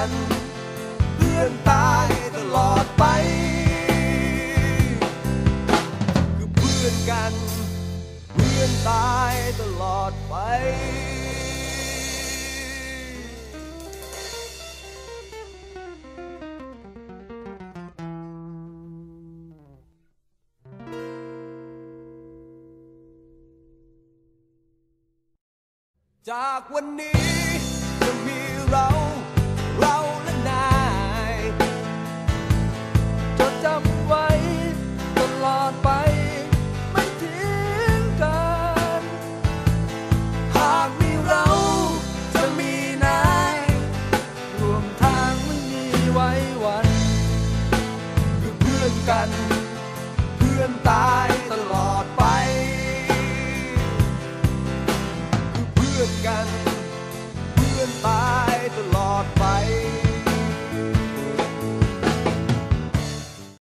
กัน เพื่อนตายตลอดไป คือเพื่อนกัน เพื่อนตายตลอดไปจากวันนี้จะมีเราเรา เพื่อนกันเพื่อนตายตลอดไป คือเพื่อนกัน เพื่อนตายตลอด